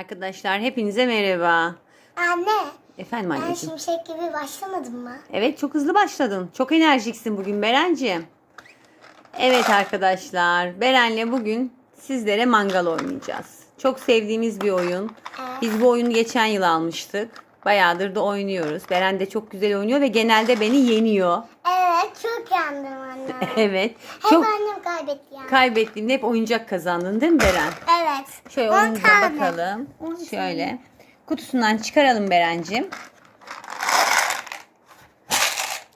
Arkadaşlar hepinize merhaba. Anne, Efendim ben anneciğim. şimşek gibi başlamadım mı? Evet çok hızlı başladın. Çok enerjiksin bugün Berenciğim. Evet arkadaşlar. Beren'le bugün sizlere mangal oynayacağız. Çok sevdiğimiz bir oyun. Biz bu oyunu geçen yıl almıştık. Bayağıdır da oynuyoruz. Beren de çok güzel oynuyor ve genelde beni yeniyor. Evet, çok yandım anne. Evet. Hep Çok annem kaybetti ya. kaybettiğimde hep oyuncak kazandın değil mi Beren? evet. Şöyle On oyunumuza tane. bakalım. On Şöyle. Kutusundan çıkaralım Berencim.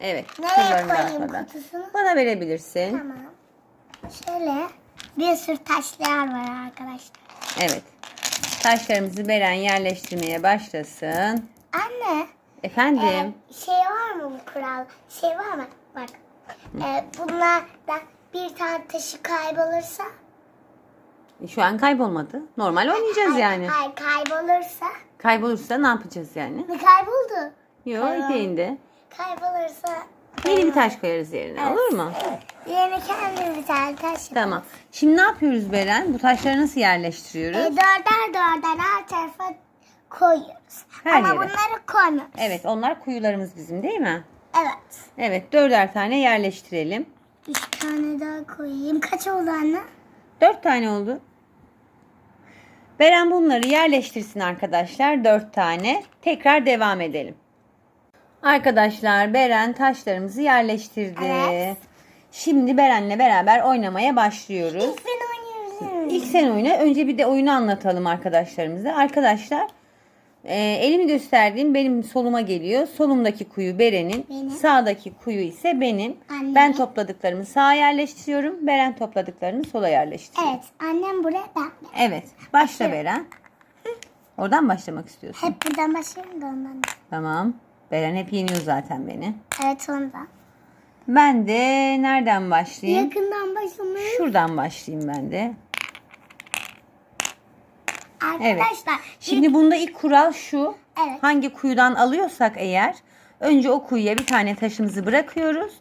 Evet. Nereye koyayım atmadan. kutusunu? Bana verebilirsin. Tamam. Şöyle bir sürü taşlar var arkadaşlar. Evet. Taşlarımızı Beren yerleştirmeye başlasın. Anne, Efendim. e, şey var mı bu kural? Şey var mı? Bak. E, bunlardan bir tane taşı kaybolursa? Şu an kaybolmadı. Normal oynayacağız Hayır, yani. Hayır, kaybolursa? Kaybolursa ne yapacağız yani? Ne kayboldu? Yok Tamam. iteğinde. Kaybolursa? Yeni bir taş koyarız yerine. Olur mu? Yerine kendimiz bir tane taş yaparız. Tamam. Şimdi ne yapıyoruz Beren? Bu taşları nasıl E, yerleştiriyoruz? dörder dörder her tarafa koyuyoruz. Her Ama yere. bunları koymuyoruz. Evet onlar kuyularımız bizim değil mi? Evet. Evet dörder tane yerleştirelim. Bir tane daha koyayım. Kaç oldu anne? Dört tane oldu. Beren bunları yerleştirsin arkadaşlar. Dört tane. Tekrar devam edelim. Arkadaşlar Beren taşlarımızı yerleştirdi. Evet. Şimdi Beren'le beraber oynamaya başlıyoruz. İlk ben oynayabilir miyim? İlk sen oyna. Önce bir de oyunu anlatalım arkadaşlarımıza. Arkadaşlar e, elimi gösterdiğim benim soluma geliyor. Solumdaki kuyu Beren'in. Benim. Sağdaki kuyu ise benim. Annemin. Ben topladıklarımı sağa yerleştiriyorum. Beren topladıklarını sola yerleştiriyor. Evet. Annem buraya ben. Evet. Başla Beren. Oradan başlamak istiyorsun. Hep buradan başlayayım da ondan. da. Tamam. Beren hep yeniyor zaten beni. Evet ondan. Ben de nereden başlayayım? Yakından başlamayı. Şuradan başlayayım ben de. Arkadaşlar. Şimdi bunda ilk kural şu. Evet. Hangi kuyudan alıyorsak eğer önce o kuyuya bir tane taşımızı bırakıyoruz.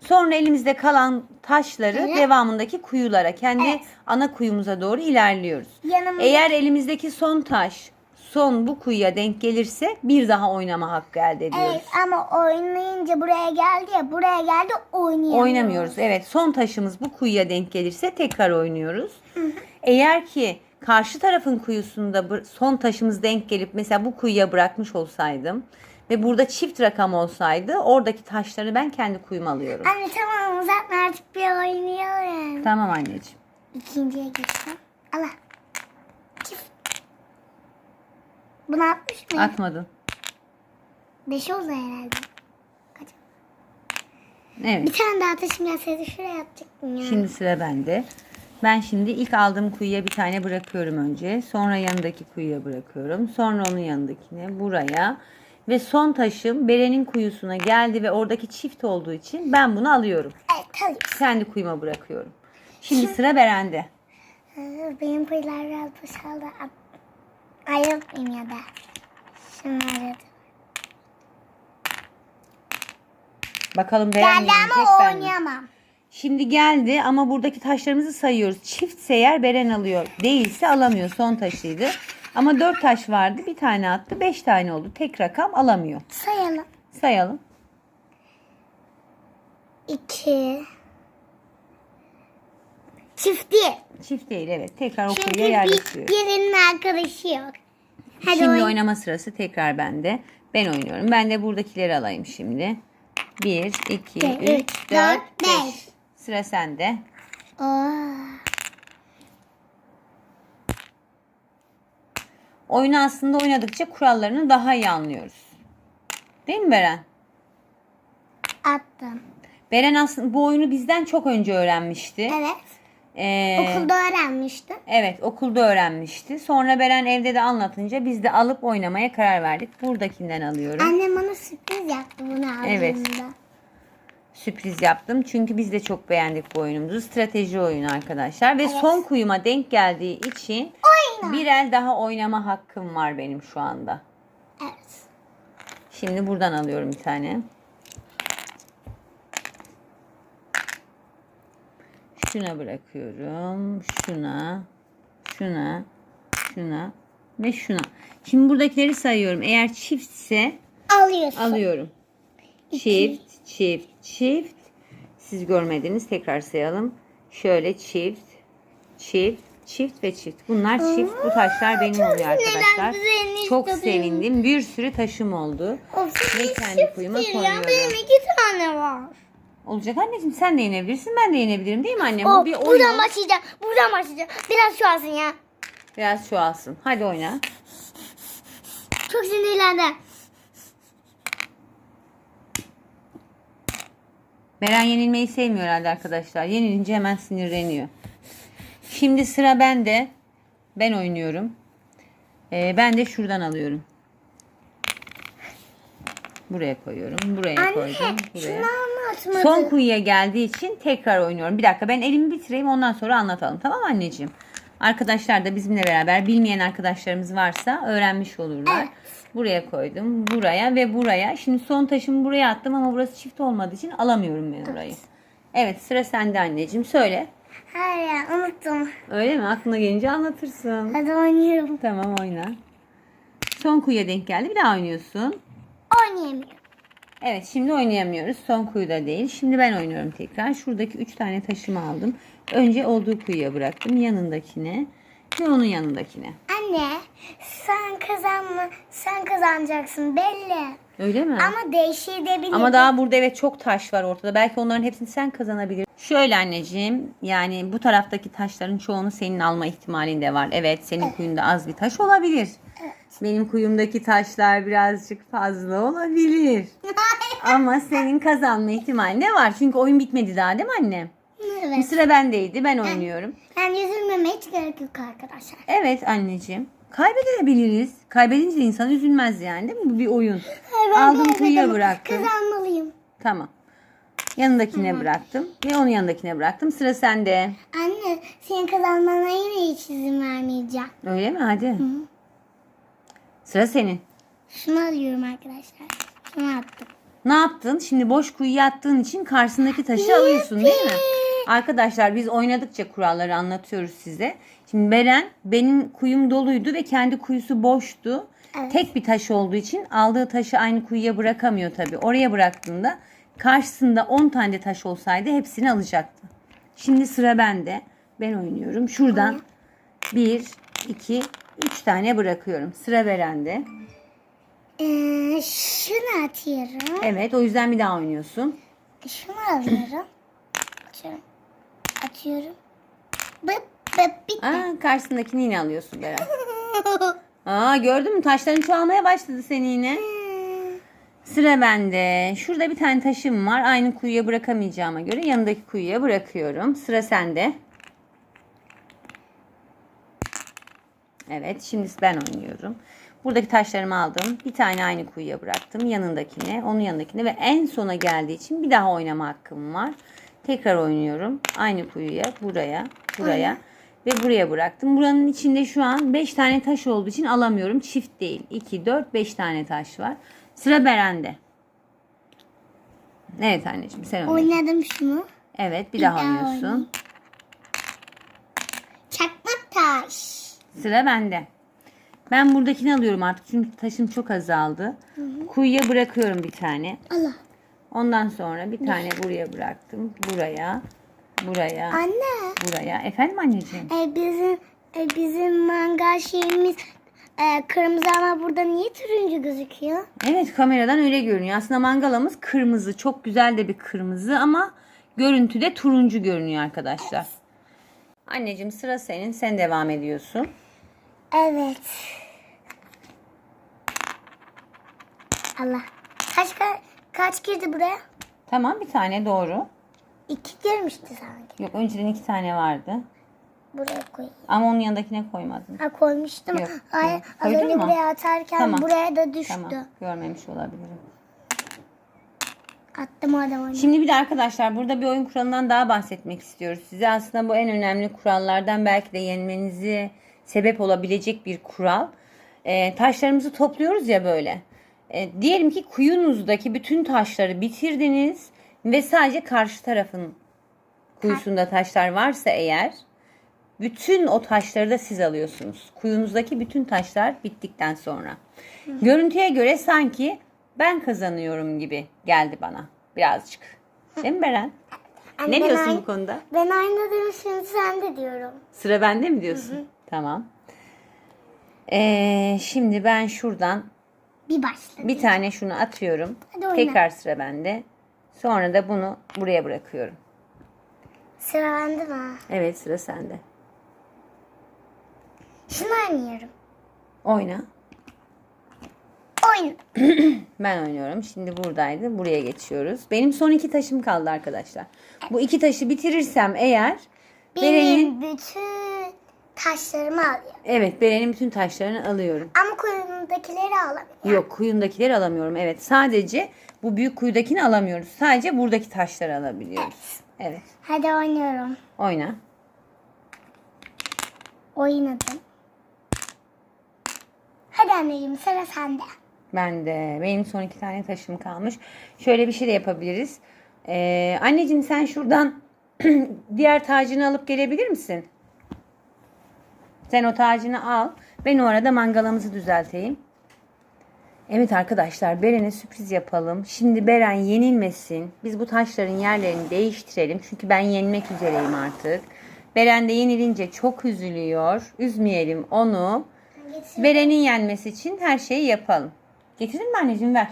Sonra elimizde kalan taşları Evet. devamındaki kuyulara, kendi Evet. ana kuyumuza doğru ilerliyoruz. Yanımda- Eğer elimizdeki son taş son bu kuyuya denk gelirse bir daha oynama hakkı elde ediyoruz. Evet ama oynayınca buraya geldi ya buraya geldi oynayamıyoruz. Oynamıyoruz. Evet son taşımız bu kuyuya denk gelirse tekrar oynuyoruz. Eğer ki karşı tarafın kuyusunda son taşımız denk gelip mesela bu kuyuya bırakmış olsaydım ve burada çift rakam olsaydı oradaki taşları ben kendi kuyuma alıyorum. Anne tamam uzatma artık bir oynayalım. Tamam anneciğim. İkinciye geçtim. Allah. Çift. Bunu atmış mıyım? Atmadın. Beş oldu herhalde. Kaç? Evet. Bir tane daha taşım gelseydi şuraya atacaktım ya. Şimdi sıra bende. Ben şimdi ilk aldığım kuyuya bir tane bırakıyorum önce. Sonra yanındaki kuyuya bırakıyorum. Sonra onun yanındakine buraya. Ve son taşım Beren'in kuyusuna geldi ve oradaki çift olduğu için ben bunu alıyorum. Evet tabii. Kendi kuyuma bırakıyorum. Şimdi sıra Beren'de. Benim paylar biraz boşaldı. Ayrılmayayım ya da. Şunları da. Bakalım Beren Geldi yenecek ama ben mi? oynayamam. Şimdi geldi ama buradaki taşlarımızı sayıyoruz. Çiftse eğer Beren alıyor. Değilse alamıyor. Son taşıydı. Ama dört taş vardı. Bir tane attı. Beş tane oldu. Tek rakam alamıyor. Sayalım. Sayalım. İki. Çift değil. Çift değil evet. Tekrar Çünkü kuyuya bir, yerleştiriyor. birinin arkadaşı yok. Hadi Şimdi oyn- oynama sırası tekrar bende. Ben oynuyorum. Ben de buradakileri alayım şimdi. 1, 2, İki, 3, üç, 4, dört, 5. Sıra sende. Aa. Oyunu aslında oynadıkça kurallarını daha iyi anlıyoruz. Değil mi Beren? Attım. Beren aslında bu oyunu bizden çok önce öğrenmişti. Evet. Ee, Okulda öğrenmiştim. Evet okulda öğrenmişti. Sonra Beren evde de anlatınca biz de alıp oynamaya karar verdik. Buradakinden alıyorum. Annem bana sürpriz yaptı bunu aldığımda. Evet. Sürpriz yaptım. Çünkü biz de çok beğendik bu oyunumuzu. Strateji oyunu arkadaşlar. Ve son kuyuma denk geldiği için Oyna. bir el daha oynama hakkım var benim şu anda. Evet. Şimdi buradan alıyorum bir tane. Şuna bırakıyorum. Şuna. Şuna. Şuna. ve şuna. Şimdi buradakileri sayıyorum. Eğer çiftse Alıyorsun. alıyorum. Çift, çift, çift. Siz görmediniz. Tekrar sayalım. Şöyle çift, çift, çift ve çift. Bunlar çift. Bu taşlar benim oluyor arkadaşlar. Çok sevindim. Bir sürü taşım oldu. Of, Ve kendi kuyuma koyuyorum. Benim iki tane var. Olacak anneciğim sen de yenebilirsin. Ben de yenebilirim değil mi annem? Oh, Bu bir oyun. buradan başlayacağım. Buradan başlayacağım. Biraz şu alsın ya. Biraz şu alsın. Hadi oyna. Çok sinirlendim. Beren yenilmeyi sevmiyor herhalde arkadaşlar. Yenilince hemen sinirleniyor. Şimdi sıra bende. Ben oynuyorum. Ee, ben de şuradan alıyorum. Buraya koyuyorum. Buraya Anne koydum. Buraya. şunu anlatmadın. Son kuyuya geldiği için tekrar oynuyorum. Bir dakika ben elimi bitireyim ondan sonra anlatalım. Tamam anneciğim? Arkadaşlar da bizimle beraber bilmeyen arkadaşlarımız varsa öğrenmiş olurlar. Evet. Buraya koydum. Buraya ve buraya. Şimdi son taşımı buraya attım ama burası çift olmadığı için alamıyorum ben orayı. Evet sıra sende anneciğim. Söyle. Hayır unuttum. Öyle mi? Aklına gelince anlatırsın. Hadi oynuyorum. Tamam oyna. Son kuyuya denk geldi. Bir daha oynuyorsun. Oynayamıyorum. Evet şimdi oynayamıyoruz. Son kuyuda değil. Şimdi ben oynuyorum tekrar. Şuradaki 3 tane taşımı aldım. Önce olduğu kuyuya bıraktım. Yanındakine ve onun yanındakine. Anne sen kazanma sen kazanacaksın belli. Öyle mi? Ama değişebilir. Ama daha burada evet çok taş var ortada. Belki onların hepsini sen kazanabilirsin. Şöyle anneciğim yani bu taraftaki taşların çoğunu senin alma ihtimalin de var. Evet senin kuyunda az bir taş olabilir. Benim kuyumdaki taşlar birazcık fazla olabilir. Ama senin kazanma ihtimalin de var. Çünkü oyun bitmedi daha değil mi anne? evet. Sıra bendeydi. Ben oynuyorum. Yani üzülmeme hiç gerek yok arkadaşlar. Evet anneciğim. Kaybedebiliriz. Kaybedince insan üzülmez yani değil mi? Bu bir oyun. Hayır, ben Aldım kaybedemem. kuyuya bıraktım. Kazanmalıyım. Tamam. Yanındakine bıraktım ve onun yanındakine bıraktım. Sıra sende. Anne senin kazanmana yine hiç izin vermeyeceğim. Öyle mi? Hadi. Sıra senin. Şunu alıyorum arkadaşlar. Şunu attım. Ne yaptın? Şimdi boş kuyuya attığın için karşısındaki taşı alıyorsun değil mi? Arkadaşlar biz oynadıkça kuralları anlatıyoruz size. Şimdi Beren benim kuyum doluydu ve kendi kuyusu boştu. Evet. Tek bir taş olduğu için aldığı taşı aynı kuyuya bırakamıyor tabii. Oraya bıraktığında karşısında 10 tane taş olsaydı hepsini alacaktı. Şimdi sıra bende. Ben oynuyorum. Şuradan 1, 2, 3 tane bırakıyorum. Sıra Beren'de. Ee, şunu atıyorum. Evet o yüzden bir daha oynuyorsun. Şunu alıyorum. Atıyorum. Atıyorum. Bıp bıp bitti. Aa, karşısındakini yine alıyorsun Beren. Aa gördün mü taşların çoğalmaya başladı senin yine. Sıra bende. Şurada bir tane taşım var. Aynı kuyuya bırakamayacağıma göre yanındaki kuyuya bırakıyorum. Sıra sende. Evet şimdi ben oynuyorum. Buradaki taşlarımı aldım. Bir tane aynı kuyuya bıraktım. Yanındakine, onun yanındakine ve en sona geldiği için bir daha oynama hakkım var. Tekrar oynuyorum. Aynı kuyuya, buraya, buraya ve buraya bıraktım. Buranın içinde şu an 5 tane taş olduğu için alamıyorum. Çift değil. 2, 4, 5 tane taş var. Sıra Beren'de. Evet anneciğim sen oyna. Oynadım şunu. Evet bir Bir daha daha oynuyorsun. oynayayım. Çakmak taş. Sıra bende. Ben buradakini alıyorum artık çünkü taşım çok azaldı. Kuyuya bırakıyorum bir tane. Allah. Ondan sonra bir tane buraya bıraktım. Buraya, buraya, Anne. buraya. Efendim anneciğim? E, bizim e, bizim mangal şeyimiz e, kırmızı ama burada niye turuncu gözüküyor? Evet kameradan öyle görünüyor. Aslında mangalamız kırmızı. Çok güzel de bir kırmızı ama görüntüde turuncu görünüyor arkadaşlar. Anneciğim sıra senin. Sen devam ediyorsun. Evet. Allah. Kaç ka- kaç girdi buraya? Tamam bir tane doğru. İki girmişti sanki. Yok önceden iki tane vardı. Buraya koyayım. Ama onun yanındakine koymadın. Ha koymuştum. Yok, Hayır, yok. az Koydun önce mu? buraya atarken Tamam. buraya da düştü. Tamam görmemiş olabilirim. Attım adamı. Şimdi bir de arkadaşlar burada bir oyun kuralından daha bahsetmek istiyoruz. Size aslında bu en önemli kurallardan belki de yenmenizi sebep olabilecek bir kural. Ee, taşlarımızı topluyoruz ya böyle. Ee, diyelim ki kuyunuzdaki bütün taşları bitirdiniz ve sadece karşı tarafın kuyusunda taşlar varsa eğer bütün o taşları da siz alıyorsunuz. Kuyunuzdaki bütün taşlar bittikten sonra. Görüntüye göre sanki ben kazanıyorum gibi geldi bana birazcık. Değil mi Beren? Anne, Ne ben diyorsun ay- bu konuda? Ben oynadım şimdi sen de diyorum. Sıra bende mi diyorsun? Tamam. Ee, şimdi ben şuradan Bir başla. bir tane şunu atıyorum. Hadi oyna. Tekrar sıra bende. Sonra da bunu buraya bırakıyorum. Sıra bende mi? Evet sıra sende. Şunu oynuyorum. Oyna. Oyun. Ben oynuyorum. Şimdi buradaydı. Buraya geçiyoruz. Benim son iki taşım kaldı arkadaşlar. Bu iki taşı bitirirsem eğer Beren'in Benim bütün taşlarımı alıyor. evet Beren'in bütün taşlarını alıyorum. Ama kuyumdakileri alamıyor. Yok kuyundakileri alamıyorum. Evet sadece bu büyük kuyudakini alamıyoruz. Sadece buradaki taşları alabiliyoruz. Evet. Hadi oynuyorum. Oyna. Oynadım. Hadi anneciğim sıra sende. Ben de. Benim son iki tane taşım kalmış. Şöyle bir şey de yapabiliriz. Ee, anneciğim sen şuradan diğer tacını alıp gelebilir misin? Sen o tacını al. Ben o arada mangalımızı düzelteyim. Evet arkadaşlar Beren'e sürpriz yapalım. Şimdi Beren yenilmesin. Biz bu taşların yerlerini değiştirelim. Çünkü ben yenmek üzereyim artık. Beren de yenilince çok üzülüyor. Üzmeyelim onu. Beren'in yenmesi için her şeyi yapalım. Getirdin mi anneciğim ver.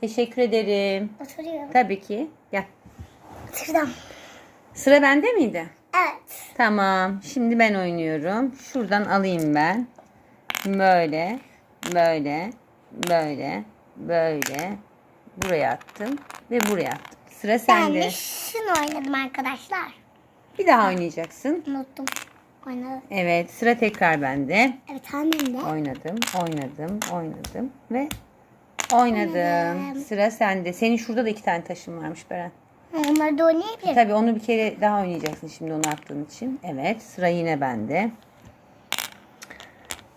Teşekkür ederim. Oturuyorum. Tabii ki. Gel. Oturdum. Sıra bende miydi? Evet. Tamam. Şimdi ben oynuyorum. Şuradan alayım ben. Böyle, böyle, böyle, böyle. Buraya attım ve buraya attım. Sıra Ben sende. de şunu oynadım arkadaşlar. Bir daha oynayacaksın. Unuttum. Oynadım. Evet, sıra tekrar bende. Evet annem de. Oynadım, oynadım, oynadım ve oynadım. Oynadım. Sıra sende. Senin şurada da iki tane taşın varmış Beren. Onları da oynayabilirim. Tabii onu bir kere daha oynayacaksın şimdi onu attığın için. Evet, sıra yine bende.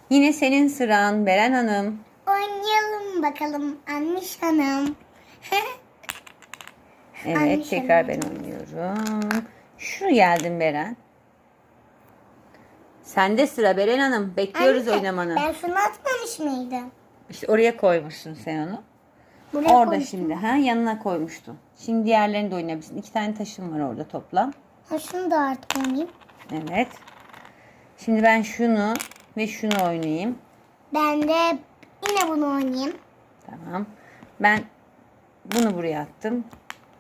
Yine senin sıran Beren Hanım. Oynayalım bakalım Anmiş Hanım. Evet, Anne, tekrar ben oynuyorum. Şu geldim Beren. Sende sıra Beren Hanım. Bekliyoruz Anne, oynamanı. Ben şunu atmamış mıydım? İşte oraya koymuşsun sen onu. Buraya orada koymuştum. şimdi ha yanına koymuştun. Şimdi diğerlerini de oynayabilirsin. İki tane taşım var orada toplam. Ha, şunu da artık oynayayım. Evet. Şimdi ben şunu ve şunu oynayayım. Ben de yine bunu oynayayım. Tamam. Ben bunu buraya attım.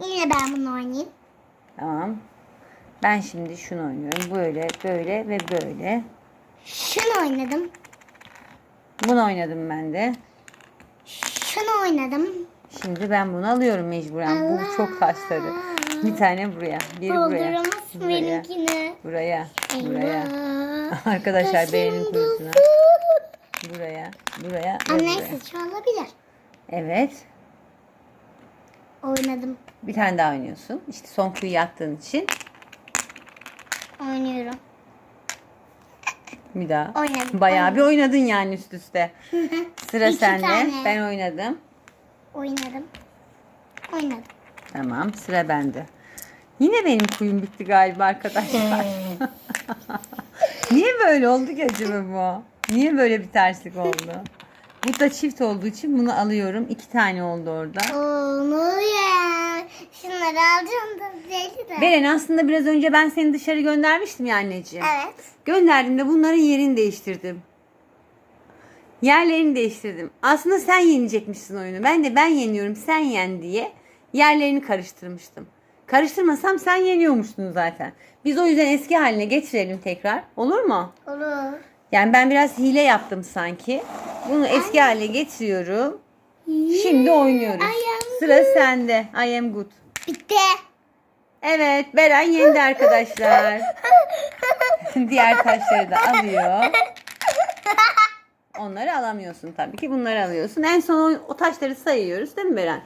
Yine ben bunu oynayayım. Tamam. Ben şimdi şunu oynuyorum. Böyle, böyle ve böyle. Şunu oynadım. Bunu oynadım ben de. Şunu oynadım. Şimdi ben bunu alıyorum mecburen. Bu çok taşları. Bir tane buraya. Bir buraya. Dolduramazsın Buraya. benimkini. Buraya. Buraya. Eyvah. Arkadaşlar Taşım beğenin kuyusuna. doldu. Buraya. Buraya. Ve Anne buraya. seçi olabilir. Evet. Oynadım. Bir tane daha oynuyorsun. İşte son kuyu attığın için. Oynuyorum. Bir daha. Oynadım. Bayağı bir oynadın yani üst üste. Sıra İki sende. tane. Ben oynadım. Oynadım. Oynadım. Tamam sıra bende. Yine benim kuyum bitti galiba arkadaşlar. Niye böyle oldu ki acaba bu? Niye böyle bir terslik oldu? Bu da çift olduğu için bunu alıyorum. İki tane oldu orada. Ya. Şunları alacağım da de. Beren aslında biraz önce ben seni dışarı göndermiştim ya anneciğim. Evet. Gönderdiğimde bunların yerini değiştirdim. Yerlerini değiştirdim. Aslında sen yenecekmişsin oyunu. Ben de ben yeniyorum sen yen diye yerlerini karıştırmıştım. Karıştırmasam sen yeniyormuştun zaten. Biz o yüzden eski haline getirelim tekrar. Olur mu? Olur. Yani ben biraz hile yaptım sanki. Bunu eski haline getiriyorum. Şimdi oynuyoruz. Sıra sende. I am good. Bitti. Evet Beren yendi arkadaşlar. Diğer taşları da alıyor. Onları alamıyorsun tabii ki. Bunları alıyorsun. En son o, o taşları sayıyoruz değil mi Beren?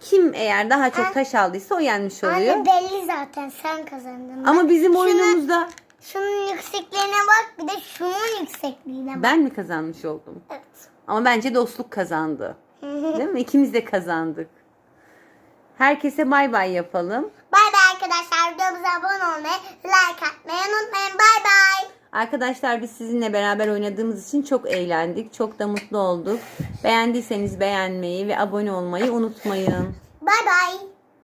Kim eğer daha çok taş aldıysa o yenmiş oluyor. Anne belli zaten sen kazandın. Ama bizim Şunu- oyunumuzda Şunun yüksekliğine bak bir de şunun yüksekliğine bak. ben mi kazanmış oldum? Evet. Ama bence dostluk kazandı. Değil mi? İkimiz de kazandık. Herkese bay bay yapalım. Bay bay arkadaşlar videomuza abone olmayı, like atmayı unutmayın. Bay bay. Arkadaşlar biz sizinle beraber oynadığımız için çok eğlendik. Çok da mutlu olduk. Beğendiyseniz beğenmeyi ve abone olmayı unutmayın. Bay bay.